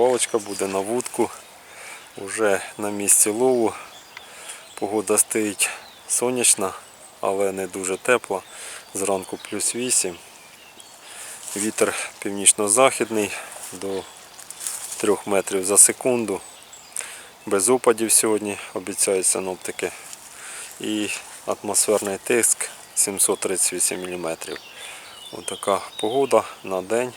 Рибалочка буде на вудку. Уже на місці лову. Погода стоїть сонячна, але не дуже тепла. Зранку плюс 8. Вітер північно-західний до 3 метрів за секунду. Без опадів сьогодні обіцяють синоптики. І атмосферний тиск 738 мм. Ось така погода на день.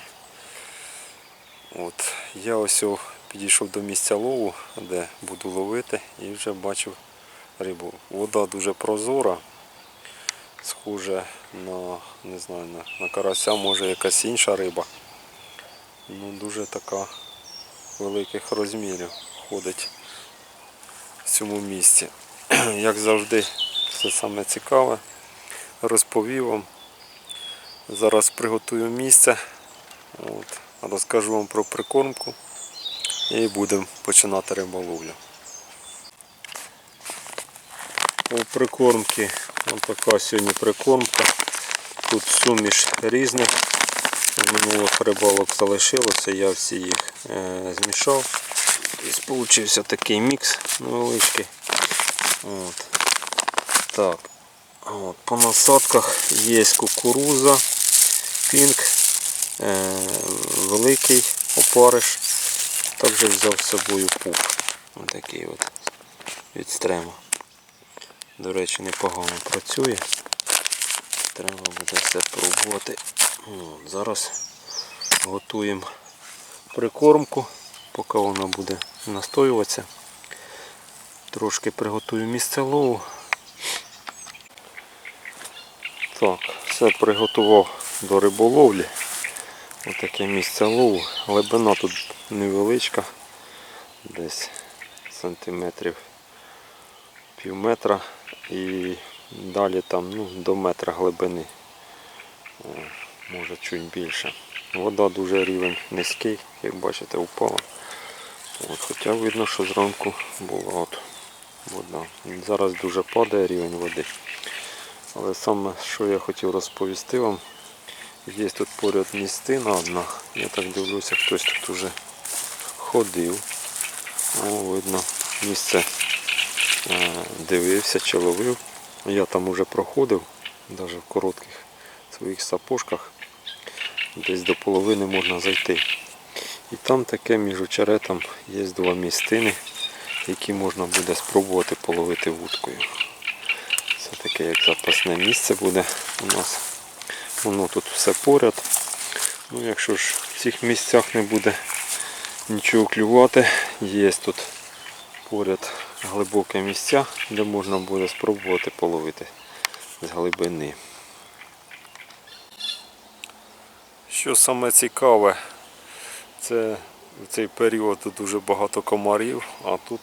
От. Я ось підійшов до місця лову, де буду ловити, і вже бачив рибу. Вода дуже прозора, схоже на, не знаю, на, на карася, може якась інша риба. Ну, дуже така великих розмірів ходить в цьому місці. Як завжди, все саме цікаве. Розповів вам. Зараз приготую місце. От, розкажу вам про прикормку і будемо починати риболовлю. У прикормки ось така сьогодні прикормка. Тут суміш різних. З минулих рибалок залишилося, я всі їх е, змішав. І получився такий мікс невеличкий. От. Так. От, по насадках є кукуруза, пінк, великий опариш. Також взяв з собою пуп. Ось такий от від стрема. До речі, непогано працює. Треба буде все пробувати. От, зараз готуємо прикормку, поки вона буде настоюватися. Трошки приготую місце лову. Так, все приготував до риболовлі. Ось таке місце лову. Глибина тут невеличка, десь сантиметрів пів метра і далі там ну, до метра глибини. О, може чуть більше. Вода дуже рівень низький, як бачите, упала. От, хоча видно, що зранку була от вода. Зараз дуже падає рівень води. Але саме, що я хотів розповісти вам, є тут поряд містина одна. Я так дивлюся, хтось тут уже ходив. О, видно, місце е, дивився чи ловив. Я там уже проходив, навіть в коротких своїх сапожках. Десь до половини можна зайти. І там таке між очеретом є два містини, які можна буде спробувати половити вудкою. Це таке як запасне місце буде у нас. Воно тут все поряд. Ну, якщо ж в цих місцях не буде нічого клювати, є тут поряд глибоке місця, де можна буде спробувати половити з глибини. Що саме цікаве, це в цей період дуже багато комарів, а тут,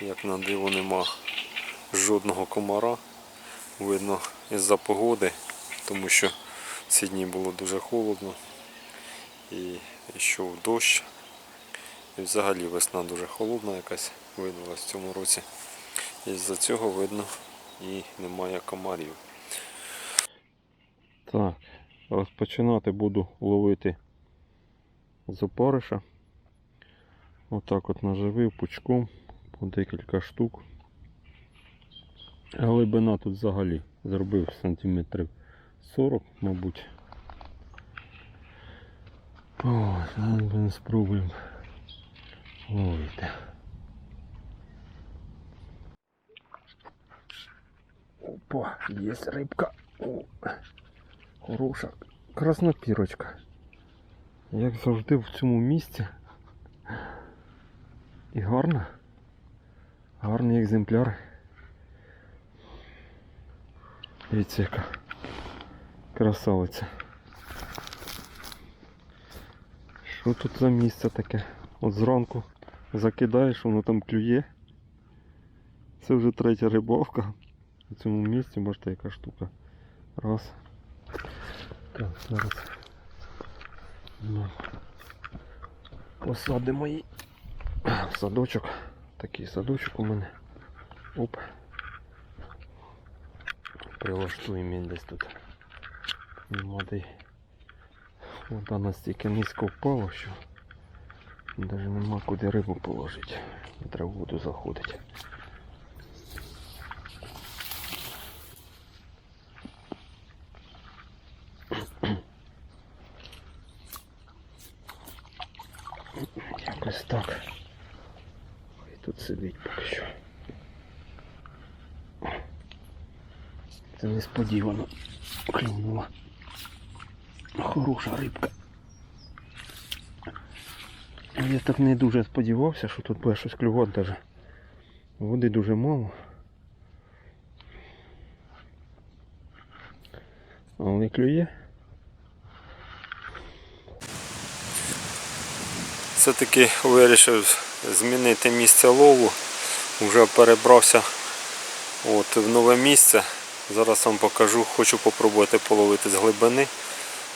як на диво, нема жодного комара. Видно із-за погоди, тому що ці дні було дуже холодно і йшов дощ. І взагалі весна дуже холодна якась видалась в цьому році. І з-за цього видно і немає комарів. Так, розпочинати буду ловити з опариша. Отак от наживив пучком по декілька штук. Глибина тут взагалі зробив сантиметрів 40, мабуть. Ось, зараз спробуємо ловити. Опа, є рибка. О, хороша краснопірочка. Як завжди в цьому місці. І гарна. Гарний екземпляр. Дивіться яка красавиця. Що тут за місце таке? От зранку закидаєш, воно там клює. Це вже третя рибалка. У цьому місці бачите яка штука. Раз. Так, зараз. Ну. Посадимо її. Садочок. Такий садочок у мене. Оп. Прилаштуємо десь тут. Й Вода настільки низько впала, що навіть нема куди рибу положити. Треба в воду заходить. Якось так. Хай тут сидить поки що. Це несподівано клюнула. Хороша рибка. Я так не дуже сподівався, що тут буде щось клювати. Води дуже мало. Але клює. Все-таки вирішив змінити місце лову. Вже перебрався от, в нове місце. Зараз вам покажу, хочу попробувати половити з глибини.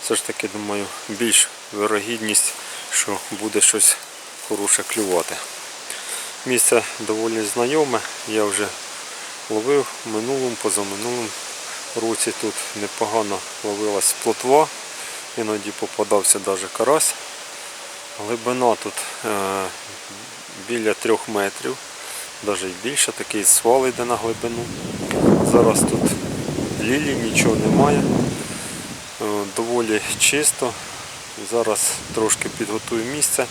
Все ж таки, думаю, більш вирогідність, що буде щось хороше клювати. Місце доволі знайоме, я вже ловив в минулому, позаминулому році тут непогано ловилась плотва, іноді попадався навіть карась. Глибина тут е, біля трьох метрів, навіть більше, такий свал йде на глибину. Зараз тут лілі, нічого немає, доволі чисто. Зараз трошки підготую місце,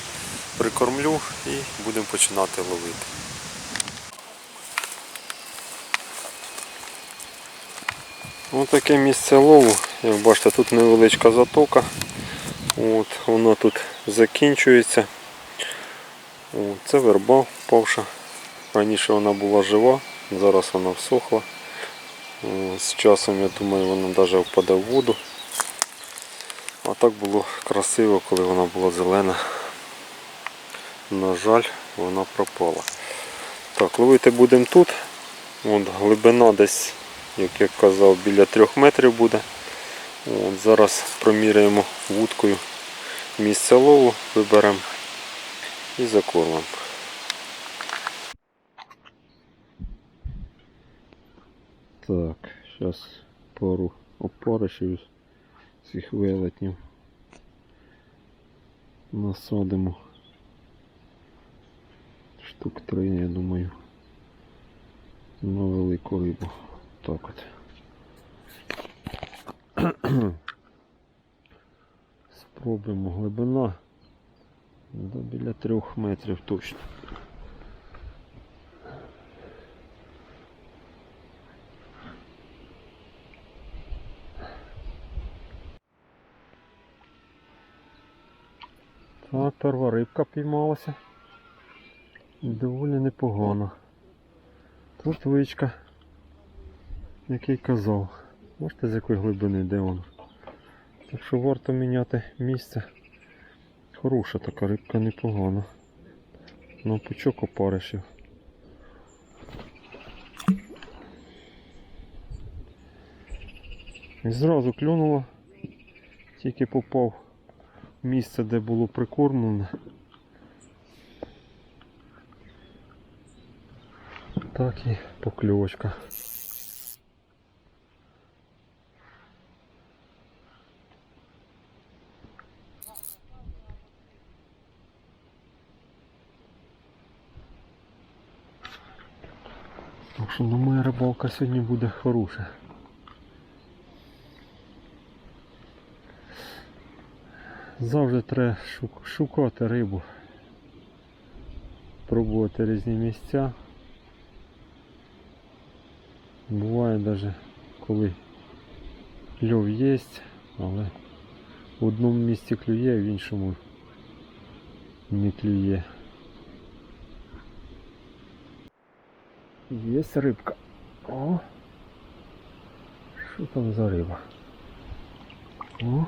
прикормлю і будемо починати ловити. Ось таке місце лову. Як бачите, тут невеличка затока. От, воно тут закінчується. От, це верба впавша. Раніше вона була жива, зараз вона всохла. З часом, я думаю, вона навіть впаде в воду. А так було красиво, коли вона була зелена. На жаль, вона пропала. Так, ловити будемо тут. От, глибина десь, як я казав, біля трьох метрів буде. От, зараз проміряємо вудкою місце лову, виберемо і закормимо. Так, зараз пару опаришів цих велетнів насадимо. Штук три, я думаю. На велику рибу. Так от. Спробуємо глибина. До біля трьох метрів точно. Так, перша рибка піймалася. Доволі непогано. Тут вичка, як я й казав. Бачите з якої глибини де воно. Так що варто міняти місце. Хороша така рибка непогана. На пучок опаришів. І зразу клюнуло, тільки попав місце, де було прикормлено. Так і покльовочка. Так що думаю, рибалка сьогодні буде хороша. Завжди треба шукати рибу. Пробувати різні місця. Буває навіть коли льов є, але в одному місці клює, в іншому не клює. Є рибка. О! Що там за риба? О!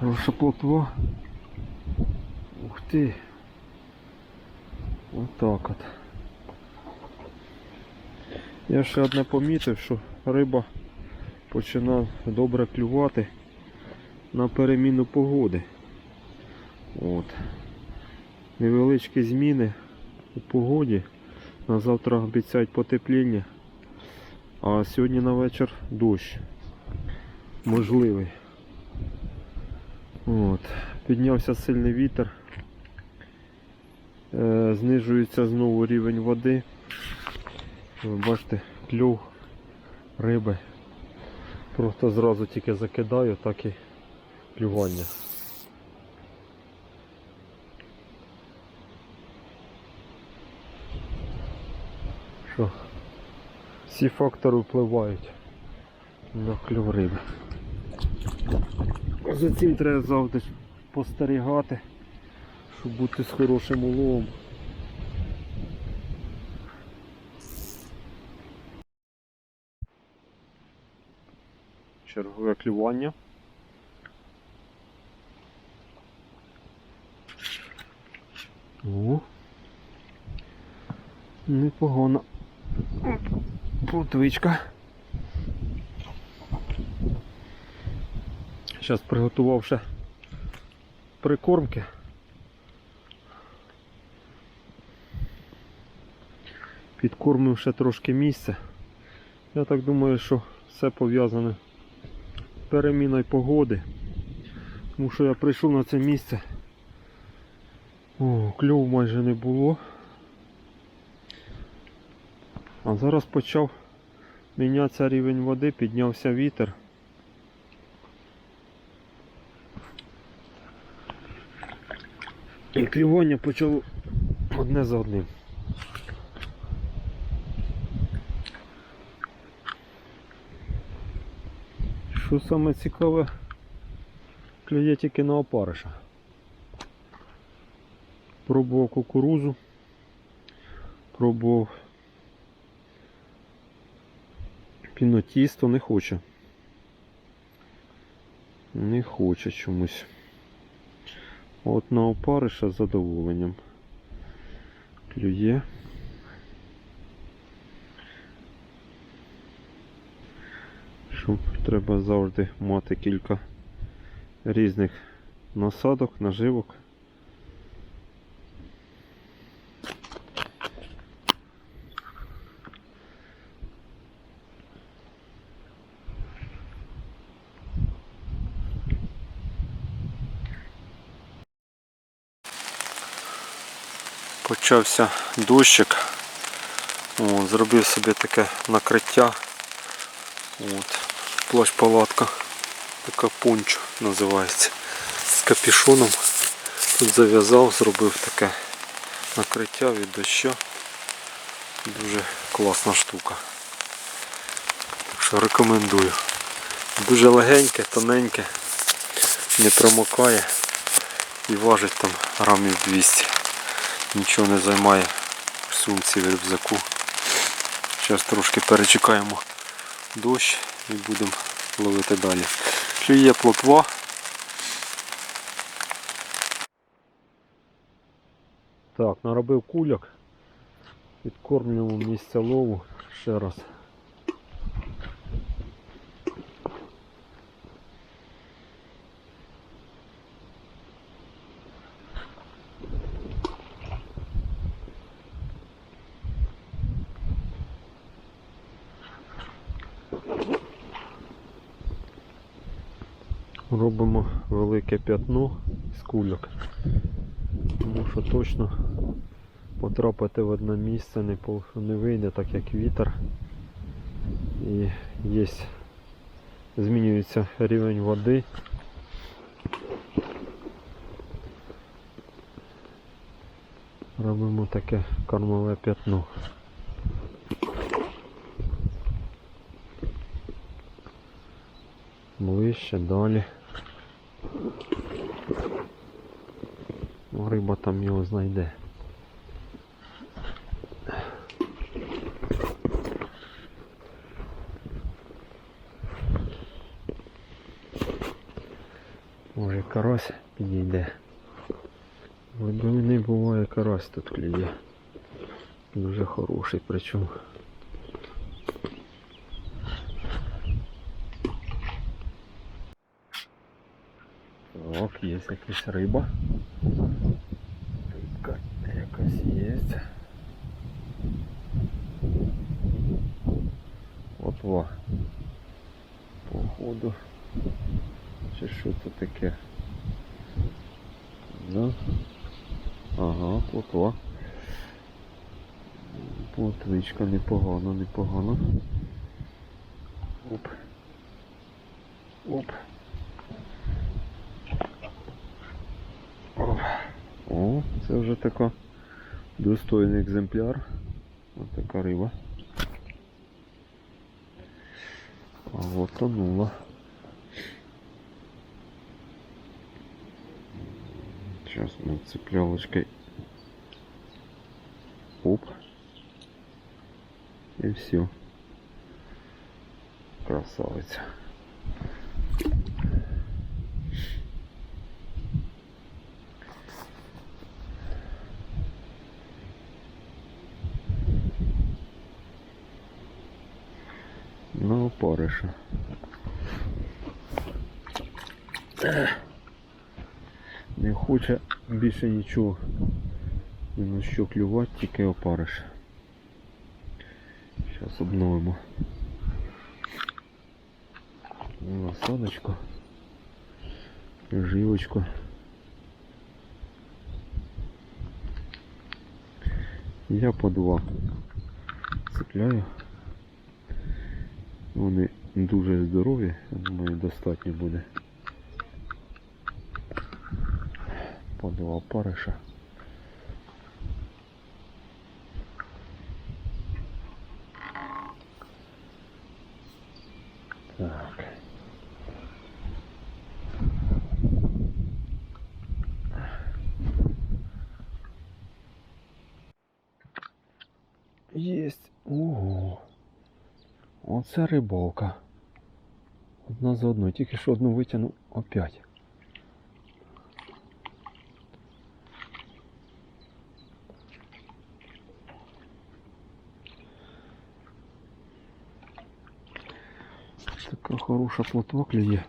Хороша плотва. Ух ти. Отак от. Я ще одне помітив, що риба починає добре клювати на переміну погоди. От. Невеличкі зміни у погоді. На завтра обіцяють потепління. А сьогодні на вечір дощ. Можливий. От. Піднявся сильний вітер. Е, знижується знову рівень води. Ви бачите, клюв риби. Просто зразу тільки закидаю, так і клювання. Що? Всі фактори впливають на клюв риби. За цим треба завжди спостерігати, щоб бути з хорошим уловом. Чергове клювання. О. Непогано. Плотвичка. Зараз приготував ще прикормки. Підкормив ще трошки місця. Я так думаю, що все пов'язане з переміною погоди. Тому що я прийшов на це місце. О, кльов майже не було. А зараз почав мінятися рівень води, піднявся вітер. І клювання почало одне за одним. Що саме цікаве, клює тільки на опариша. Пробував кукурузу, пробував пінотісто, не хоче. Не хоче чомусь. От на опариша з задоволенням. Клює. Щоб треба завжди мати кілька різних насадок, наживок. Почався дощик. О, зробив собі таке накриття. От. Плащ палатка. Така пончо називається. З капюшоном. Тут зав'язав, зробив таке накриття від дощу. Дуже класна штука. Так що рекомендую. Дуже легеньке, тоненьке, не промокає і важить там грамів 200 нічого не займає в сумці в рюкзаку. Зараз трошки перечекаємо дощ і будемо ловити далі. Клює плотва. Так, наробив кульок. Підкормлюємо місце лову ще раз. Робимо велике п'ятно з кульок. Тому що точно потрапити в одне місце не, не вийде, так як вітер. І є, змінюється рівень води. Робимо таке кормове п'ятно. Ближче, далі. Риба там його знайде. Може карась підійде. Глибини буває карась тут клює. Дуже хороший причому. Так, є якась риба. Що це таке? Да? Ага, плотва. Плотвичка непогано, непогано. Оп. Оп. О, це вже така достойний екземпляр. Ось така риба. А от тонула. Сейчас мы цеплялочкой. Оп. И все. Красавица. Ну, опариша Не хоче більше нічого ні на що клювати, тільки опариш. Зараз обновимо. Насадочку. Жилочку. Я по два цепляю. Вони дуже здорові, я думаю, достатньо буде. По два париша. Так. Єсть. Ого. Оце рибалка. Одна за одною. Тільки що одну витягнув опять. Така хороша плотва клює.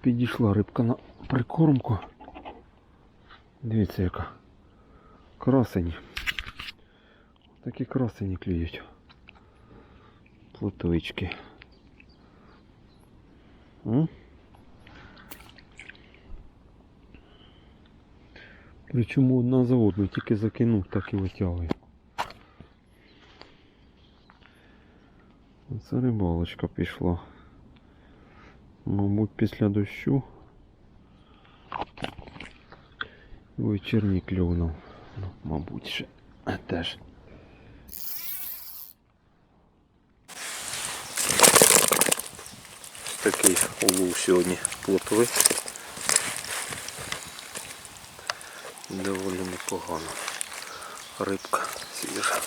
Підійшла рибка на прикормку. Дивіться яка. Красені. Такі красені клюють. Плотвички. М? Причому одна за одну, тільки закинув, так і витягує. Оце рибалочка пішла. Мабуть, після дощу. Вечірній клюнув. Ну, мабуть, ще теж. Такий улов сьогодні плотви. Доволі непогано. Рибка свіжа.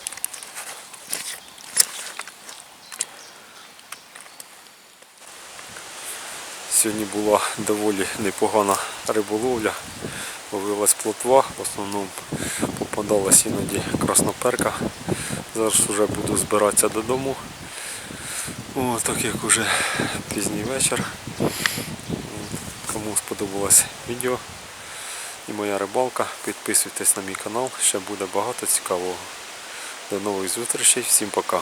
Сьогодні була доволі непогана риболовля. Ловилась плотва, в основному попадалась іноді красноперка. Зараз вже буду збиратися додому. О, так як уже пізній вечір. Кому сподобалось відео і моя рибалка, підписуйтесь на мій канал, ще буде багато цікавого. До нових зустрічей, всім пока.